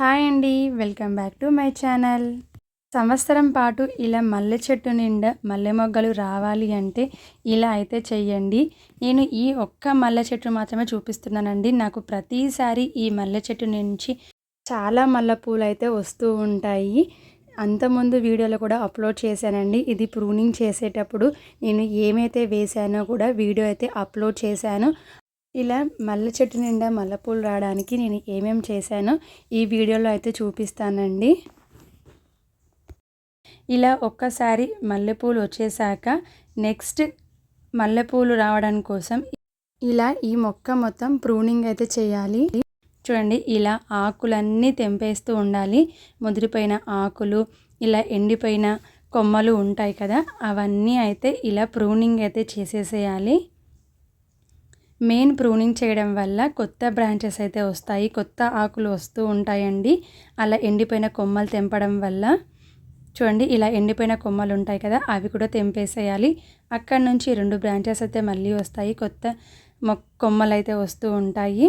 Hi అండి welcome back to my channel. సంవత్సరం పాటు ఇలా మల్లె చెట్టు నిండా మల్లె మొగ్గలు రావాలి అంటే ఇలా అయితే చెయ్యండి. నేను ఈ ఒక్క మల్లె చెట్టు మాత్రమే చూపిస్తున్నానండి. నాకు ప్రతిసారి ఈ మల్లె చెట్టు నుంచి చాలా మల్లె పూలు అయితే వస్తూ ఉంటాయి. అంతకుముందు వీడియోలో కూడా అప్లోడ్ చేశానండి. ఇది ప్రూనింగ్ చేసేటప్పుడు నేను ఏమైతే వేశానో కూడా వీడియో అయితే అప్లోడ్ చేశాను. ఇలా మల్లె చెట్టు నిండా మల్లెపూలు రావడానికి నేను ఏమేమి చేశానో ఈ వీడియోలో అయితే చూపిస్తానండి. ఇలా ఒక్కసారి మల్లెపూలు వచ్చేసాక నెక్స్ట్ మల్లెపూలు రావడానికి కోసం ఇలా ఈ మొక్క మొత్తం ప్రూనింగ్ అయితే చేయాలి. చూడండి ఇలా ఆకులన్నీ తెంపేస్తూ ఉండాలి. ముదిరిపోయిన ఆకులు ఇలా ఎండిపోయిన కొమ్మలు ఉంటాయి కదా అవన్నీ అయితే ఇలా ప్రూనింగ్ అయితే చేసేసేయాలి. మెయిన్ ప్రూనింగ్ చేయడం వల్ల కొత్త బ్రాంచెస్ అయితే వస్తాయి కొత్త ఆకులు వస్తూ ఉంటాయండి. అలా ఎండిపోయిన కొమ్మలు తెంపడం వల్ల చూడండి ఇలా ఎండిపోయిన కొమ్మలు ఉంటాయి కదా అవి కూడా తెంపేసేయాలి. అక్కడ నుంచి రెండు బ్రాంచెస్ అయితే మళ్ళీ వస్తాయి కొత్త మొ కొమ్మలు అయితే వస్తూ ఉంటాయి.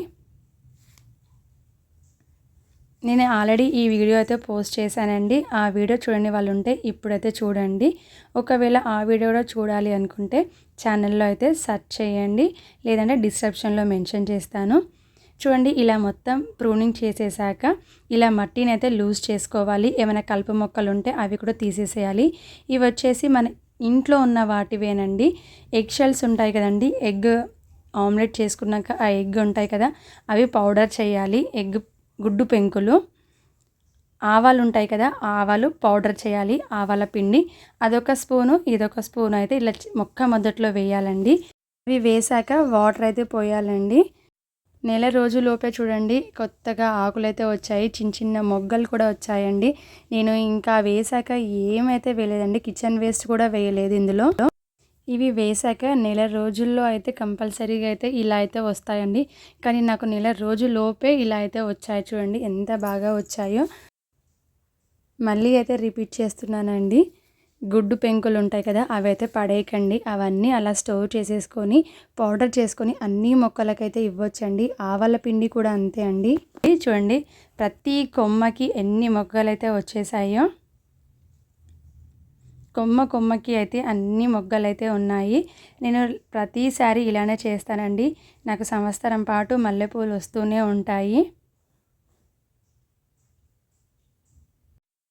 నేను ఆల్రెడీ ఈ వీడియో అయితే పోస్ట్ చేశానండి. ఆ వీడియో చూడండి వాళ్ళు ఉంటే ఇప్పుడైతే చూడండి. ఒకవేళ ఆ వీడియో కూడా చూడాలి అనుకుంటే ఛానల్లో అయితే సెర్చ్ చేయండి. లేదంటే డిస్క్రిప్షన్లో మెన్షన్ చేస్తాను. చూడండి ఇలా మొత్తం ప్రూనింగ్ చేసేసాక ఇలా మట్టిని అయితే లూజ్ చేసుకోవాలి. ఏమైనా కలుపు మొక్కలు ఉంటే అవి కూడా తీసేసేయాలి. ఇవి వచ్చేసి మన ఇంట్లో ఉన్న వాటివేనండి. ఎగ్ షెల్స్ ఉంటాయి కదండి. ఎగ్ ఆమ్లెట్ చేసుకున్నాక ఆ ఎగ్ ఉంటాయి కదా అవి పౌడర్ చేయాలి. ఎగ్ గుడ్డు పెంకులు. ఆవాలు ఉంటాయి కదా ఆవాలు పౌడర్ చేయాలి ఆవాల పిండి. అదొక స్పూను ఇదొక స్పూన్ అయితే ఇలా మొక్క మొదట్లో వేయాలండి. అవి వేసాక వాటర్ అయితే పోయాలండి. నెల రోజులోపే చూడండి కొత్తగా ఆకులు అయితే వచ్చాయి చిన్న చిన్న మొగ్గలు కూడా వచ్చాయండి. నేను ఇంకా వేసాక ఏమైతే వేయలేదండి కిచెన్ వేస్ట్ కూడా వేయలేదు ఇందులో. ఇవి వేసాక నెల రోజుల్లో అయితే కంపల్సరీగా అయితే ఇలా అయితే వస్తాయండి. కానీ నాకు నెల రోజులోపే ఇలా అయితే వచ్చాయి చూడండి. ఎంత బాగా వచ్చాయో. మళ్ళీ అయితే రిపీట్ చేస్తున్నానండి. గుడ్డు పెంకులు ఉంటాయి కదా అవి అయితే పడేయకండి. అవన్నీ అలా స్టోర్ చేసేసుకొని పౌడర్ చేసుకొని అన్ని మొక్కలకైతే ఇవ్వచ్చండి. ఆవల పిండి కూడా అంతే అండి. చూడండి ప్రతి కొమ్మకి ఎన్ని మొక్కలైతే వచ్చేసాయో. కొమ్మ కొమ్మకి అయితే అన్ని మొగ్గలు అయితే ఉన్నాయి. నేను ప్రతిసారి ఇలానే చేస్తానండి. నాకు సంవత్సరం పాటు మల్లెపూలు వస్తూనే ఉంటాయి.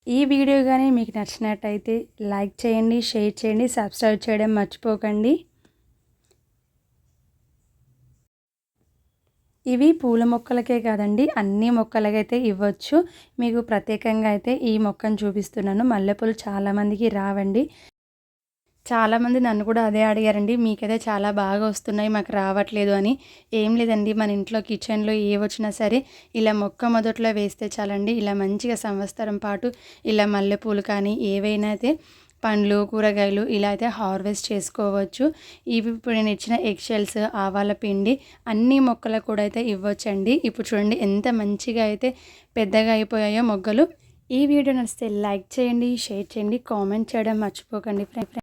ఈ వీడియో కానీ మీకు నచ్చినట్టయితే లైక్ చేయండి షేర్ చేయండి సబ్స్క్రైబ్ చేయడం మర్చిపోకండి. ఇవి పూల మొక్కలకే కాదండి అన్ని మొక్కలకైతే ఇవ్వచ్చు. మీకు ప్రత్యేకంగా అయితే ఈ మొక్కను చూపిస్తున్నాను. మల్లెపూలు చాలామందికి రావండి. చాలామంది నన్ను కూడా అదే అడిగారండి మీకైతే చాలా బాగా వస్తున్నాయి మాకు రావట్లేదు అని. ఏం లేదండి మన ఇంట్లో కిచెన్లో ఏ వచ్చినా సరే ఇలా మొక్క మొదట్లో వేస్తే చాలండి. ఇలా మంచిగా సంవత్సరం పాటు ఇలా మల్లెపూలు కానీ ఏవైనా అయితే పండ్లు కూరగాయలు ఇలా అయితే హార్వెస్ట్ చేసుకోవచ్చు. ఇవి ఇప్పుడు నేను ఇచ్చిన ఎగ్షెల్స్ ఆవాల పిండి అన్ని మొక్కలకు కూడా అయితే ఇవ్వచ్చండి. ఇప్పుడు చూడండి ఎంత మంచిగా అయితే పెద్దగా అయిపోయాయో మొగ్గలు. ఈ వీడియో నచ్చితే లైక్ చేయండి షేర్ చేయండి కామెంట్ చేయడం మర్చిపోకండి ఫ్రెండ్